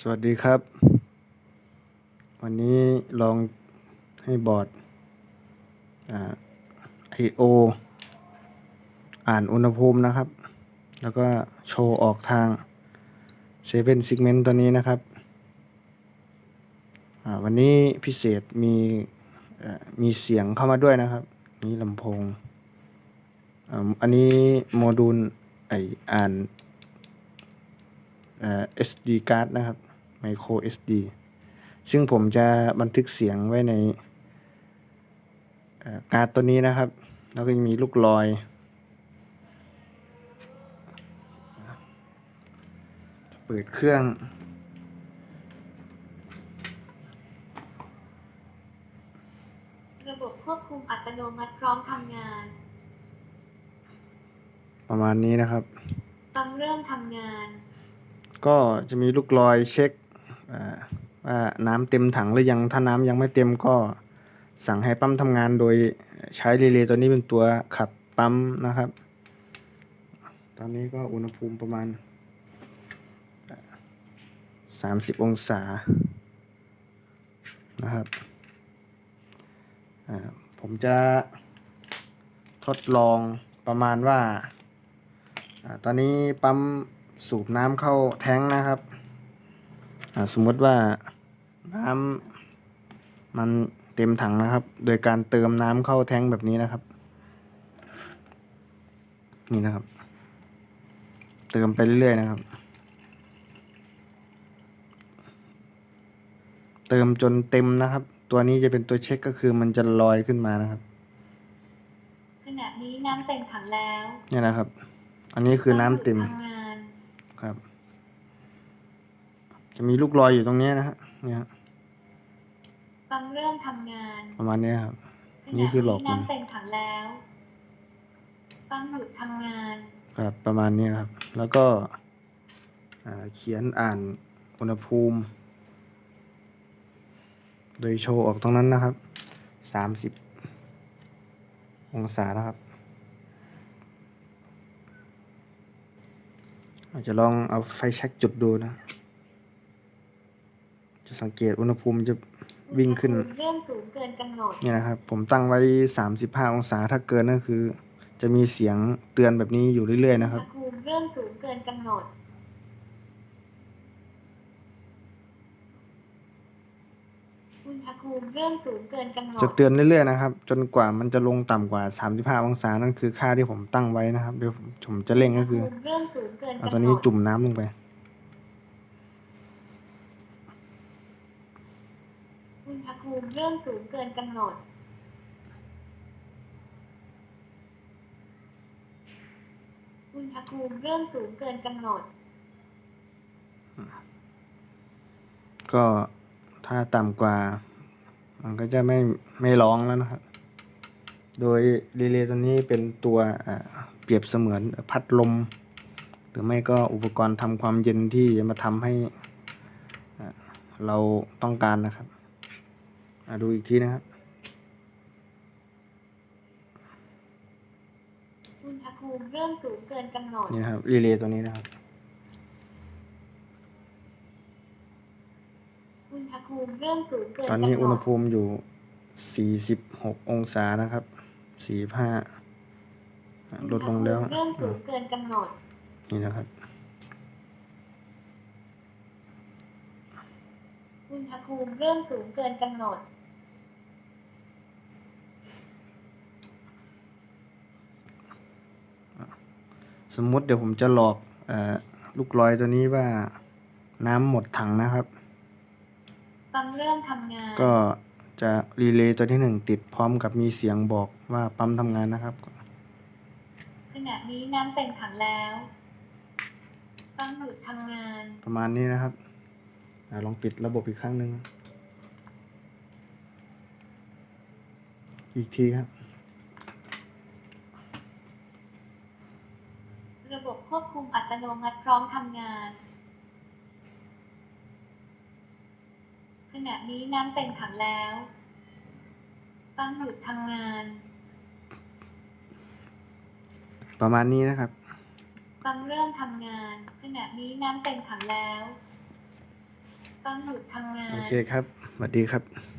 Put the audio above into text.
สวัสดีครับ วันนี้ลองให้บอร์ดไอโออ่านอุณหภูมินะครับ แล้วก็โชว์ออกทางเซเว่นซิกเมนต์ตัวนี้นะครับ วันนี้พิเศษมีมีเสียงเข้ามาด้วยนะครับ นี่ลำโพง อันนี้โมดูลไออ่าน SD card นะครับ micro SD ซึ่งผมจะบันทึกเสียงไว้ในเอ่อการ์ดตัวนี้นะครับ แล้วก็จะมีลูกลอยเปิดเครื่อง ระบบควบคุมอัตโนมัติพร้อมทำงาน ประมาณนี้นะครับปั๊มเริ่มทำงาน ก็จะมีลูกลอยเช็คว่าน้ำเต็มถังหรือยังถ้าน้ำยังไม่เต็มก็สั่งให้ปั๊มทำงานโดยใช้รีเลย์ตัวนี้เป็นตัวขับปั๊มนะครับ ตอนนี้ก็อุณหภูมิประมาณ 30 องศานะครับผมจะทดลองประมาณว่า ตอนนี้ปั๊ม สูบน้ำเข้าแท้งนะครับอ่าสมมติว่าน้ำมันเต็มถังนะครับ โดยการเติมน้ำเข้าแท้งแบบนี้นะครับ นี่นะครับ เติมไปเรื่อยๆนะครับ เติมจนเต็มนะครับ ตัวนี้จะเป็นตัวเช็คก็คือมันจะลอยขึ้นมานะครับขณะนี้น้ำเต็มถังแล้ว เนี่ยนะครับ อันนี้คือน้ำเต็มทำงาน ครับ จะมีลูกลอยอยู่ตรงเนี้ยนะฮะเนี่ยฮะปั๊มเริ่มทำงานประมาณเนี้ยครับขณะนี่คือหลอกลวงน้ำเต็มถังแล้วปั๊มหยุดทำงาน ครับ ประมาณเนี้ยครับ แล้วก็อ่าเขียนอ่านอุณหภูมิ โดยโชว์ออกตรงนั้นนะครับสามสิบองศานะครับ อาจจะลองเอาไฟแช็กจุดดูนะ จะสังเกตอุณหภูมิจะวิ่งขึ้นอุณหภูมิเริ่มสูงเกินกำหนดเนี่ยนะครับ ผมตั้งไว้สามสิบห้าองศาถ้าเกินก็คือ จะมีเสียงเตือนแบบนี้อยู่เรื่อยๆนะครับอุณหภูมิเริ่มสูงเกินกำหนด อุณหภูมิเริ่มสูงเกินกำหนดจะเตือนเรื่อยๆนะครับ จนกว่ามันจะลงต่ำกว่า 35 องศานั่นคือค่าที่ผมตั้งไว้นะครับ เดี๋ยวผมจะเร่งก็คืออุณหภูมิเริ่มสูงเกินเอากำหนดตัวนี้จุ่มน้ำลงไป อุณหภูมิเริ่มสูงเกินกำหนด อุณหภูมิเริ่มสูงเกินกำหนด ก็ ถ้าต่ำกว่า มันก็จะไม่ไม่ร้องแล้วนะครับ โดยรีเลย์ตัวนี้เป็นตัวอ่าเปรียบเสมือนพัดลม หรือไม่ก็อุปกรณ์ทำความเย็นที่มาทำให้อ่าเราต้องการนะครับอ่าดูอีกทีนะครับอุณหภูมิเริ่มสูงเกินกำหนดนี่นะครับรีเลย์ตัวนี้นะครับ อุณห ภูมิเริ่มสูงเกินตอนกำหนนี้ดอุณหภูมิอยู่46องศานะครับ45อะลดลงแล้วอุณหภูมิเริ่มสูอะงเกินกำหนดนี่นะครับอุณหภูมิเริ่มสูงเกินกำหนด สมมุติเดี๋ยวผมจะหลอกเออลูกลอยตัวนี้ว่าน้ำหมดถังนะครับ ปั๊มเริ่มทำงาน ก็จะรีเลย์ตัวที่หนึ่งติดพร้อมกับมีเสียงบอกว่าปั๊มทำงานนะครับ ขณะนี้น้ำเต็มถังแล้วปั๊มหยุดทำงาน ประมาณนี้นะครับอะลองปิดระบบอีกครั้งหนึ่ง อีกทีครับ ระบบควบคุมอัตโนมัติพร้อมทำงาน ณะนี้น้ำเต็มถังแล้วปั๊มหยุดทำงาน ประมาณนี้นะครับ ปั๊มเริ่มทำงาน ขณะนี้น้ำเต็มถังแล้วปั๊มหยุดทำงาน โอเคครับสวัสดีครับ